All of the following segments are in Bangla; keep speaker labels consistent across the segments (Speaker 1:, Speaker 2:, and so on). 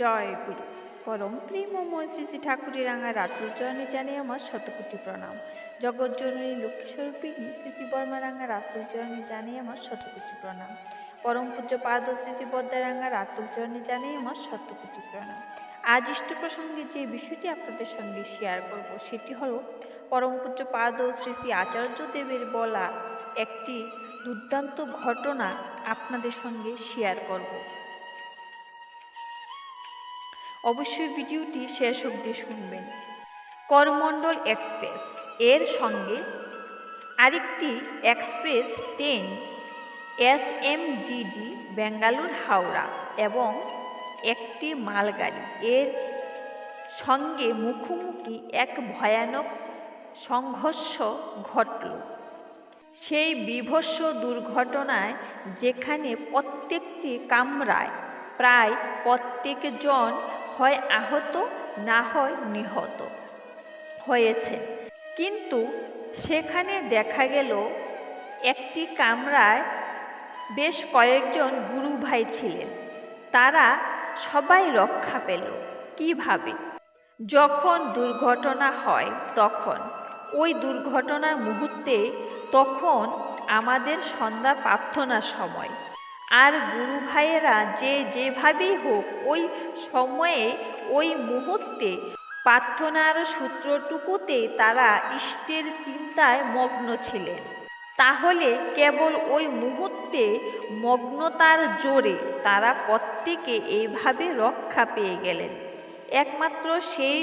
Speaker 1: জয় গুরু। পরম প্রেমময় শ্রী শ্রী ঠাকুরের রাঙা রাতুল চরণে জানাই আমার শতকোটি প্রণাম। জগৎজননী লক্ষ্মীস্বরূপিণী শ্রী বর্মা রাঙা রাতুল চরণে জানাই আমার শতকোটি প্রণাম। পরম পূজ্য পাদ শ্রী শ্রী রাঙা রাতুল চরণে জানাই আমার শতকোটি প্রণাম। আজ ইষ্ট প্রসঙ্গে যে বিষয়টি আপনাদের সঙ্গে শেয়ার করব, সেটি হলো পরম পূজ্য পাদ শ্রী শ্রী আচার্য দেবের বলা একটি দুর্দান্ত ঘটনা আপনাদের সঙ্গে শেয়ার করব। অবশ্যই ভিডিওটি শেষ অবধি শুনবেন। করমণ্ডল এক্সপ্রেস এর সঙ্গে আরেকটি express train S M DD Bengaluru Howrah এবং একটি মালগাড়ি। এর সঙ্গে মুখোমুখি এক ভয়ানক সংঘর্ষ ঘটল। সেই বিভৎস দুর্ঘটনায় যেখানে প্রত্যেকটি কামরায় প্রায় প্রত্যেকজন হয় আহত, না হয় নিহত। হয়েছে। কিন্তু সেখানে দেখা গেল, একটি কামরায় বেশ কয়েকজন গুরু ভাই ছিলেন। তারা সবাই রক্ষা পেল। কীভাবে? যখন দুর্ঘটনা হয় তখন। ওই দুর্ঘটনার মুহূর্তে তখন আমাদের সন্ধ্যা প্রার্থনার সময়। আর গুরু ভাইয়েরা যে যেভাবেই হোক, ওই সময়ে, ওই মুহূর্তে প্রার্থনার সূত্রটুকুতে তারা ইষ্টের চিন্তায় মগ্ন ছিলেন। তাহলে কেবল ওই মুহূর্তে মগ্নতার জোরে তারা প্রত্যেকে এইভাবে রক্ষা পেয়ে গেলেন। একমাত্র সেই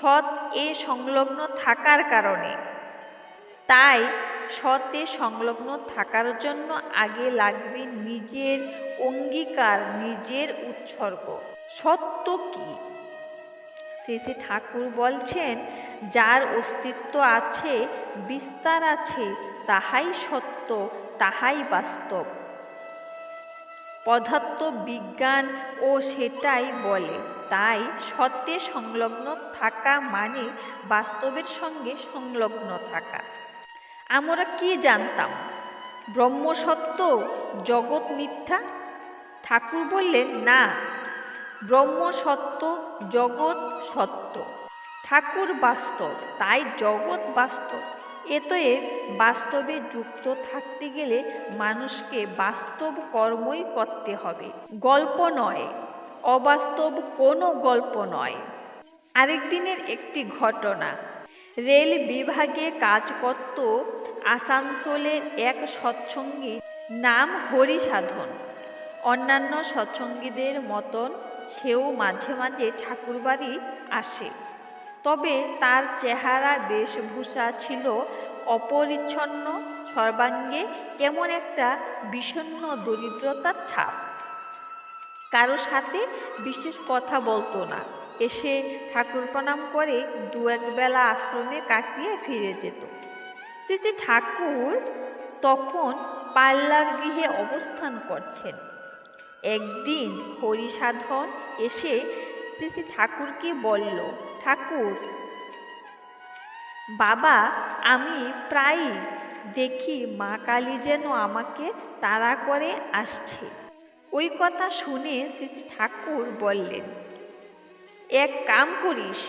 Speaker 1: সৎ এ সংলগ্ন থাকার কারণে। তাই সতে সংলগ্ন থাকার জন্য আগে লাগবে নিজের অঙ্গীকার, নিজের উৎসর্গ। সত্য কি? শ্রী শ্রী ঠাকুর বলছেন, যার অস্তিত্ব আছে, বিস্তার আছে, তাহাই সত্য, তাহাই বাস্তব। পদার্থ বিজ্ঞান ও সেটাই বলে, তাই সত্যে সংলগ্ন থাকা মানে বাস্তবের সঙ্গে সংলগ্ন থাকা। আমরা কি জানতাম? ব্রহ্ম সত্য, জগৎ মিথ্যা? ঠাকুর বললেন, না, ব্রহ্ম সত্য, জগৎ সত্য। ঠাকুর বাস্তব, তাই জগৎ বাস্তব। এতএব বাস্তবে যুক্ত থাকতে গেলে মানুষকে বাস্তব কর্মই করতে হবে। গল্প নয়, অবাস্তব কোনো গল্প নয়। আরেক দিনের একটি ঘটনা। রেল বিভাগে কাজ করত আসানসোলের এক সৎসঙ্গী নাম হরিসাধন। অন্যান্য সৎসঙ্গীদের মতন সেও মাঝে মাঝে ঠাকুরবাড়ি আসে। তবে তার চেহারা, বেশভূষা ছিল অপরিচ্ছন্ন, সর্বাঙ্গে কেমন একটা বিষণ্ন দরিদ্রতার ছাপ। কারও সাথে বিশেষ কথা বলতো না। এসে ঠাকুর প্রণাম করে দু একবেলা আশ্রমে কাটিয়ে ফিরে যেত। শ্রী ঠাকুর তখন পাল্লার গৃহে অবস্থান করছেন। একদিন হরিসাধন এসে শ্রী ঠাকুরকে বলল, ঠাকুর, বাবা, আমি প্রায়ই দেখি মা কালী যেন আমাকে তাড়া করে আসছে। ওই কথা শুনে শ্রী ঠাকুর বললেন এক কাম করিস,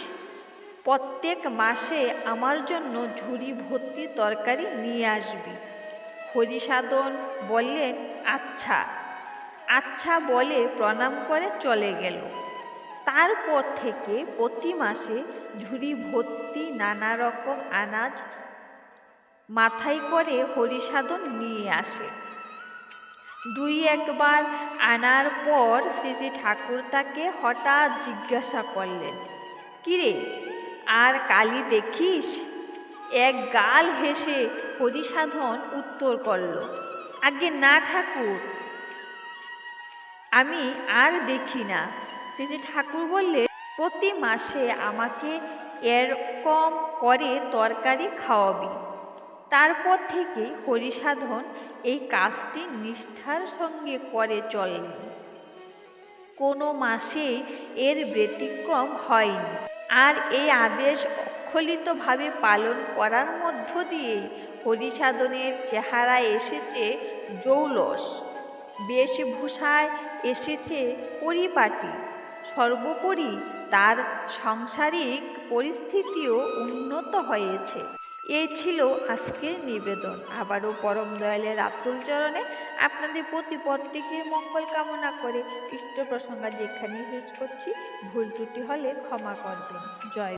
Speaker 1: প্রত্যেক মাসে আমার জন্য ঝুড়ি ভর্তি তরকারি নিয়ে আসবি। হরিসাধন বললেন আচ্ছা। আচ্ছা বলে প্রণাম করে চলে গেল। তারপর থেকে প্রতি মাসে ঝুড়ি ভর্তি নানা রকম আনাজ মাথায় করে হরিসাধন নিয়ে আসে। দুই একবার আনার পর শ্রী শ্রী ঠাকুর তাকে হঠাৎ জিজ্ঞাসা করলেন, কিরে, আর কালি দেখিস? এক গাল হেসে হরিসাধন উত্তর করল আগে না ঠাকুর। আমি আর দেখি না। শ্রীজি ঠাকুর বললে, প্রতি মাসে আমাকে এরকম করে তরকারি খাওয়াবি। তারপর থেকে হরিসাধন এই কাজটি নিষ্ঠার সঙ্গে করে চলেন। কোনো মাসে এর ব্যতিক্রম হয়নি। আর এই আদেশ অক্ষলিতভাবে পালন করার মধ্য দিয়ে হরিসাধনের চেহারা এসেছে জৌলস। বেশভূষায় এসেছে পরিপাটি। সর্বোপরি তার সাংসারিক পরিস্থিতিও উন্নত হয়েছে। এই ছিল আজকের নিবেদন। আবারও পরম দয়ালের আব্দুল চরণে আপনাদের প্রতি প্রত্যেকের মঙ্গল কামনা করে ইষ্ট প্রসঙ্গা যেখানে শেষ করছি, ভুল ত্রুটি হলে ক্ষমা করবেন। জয়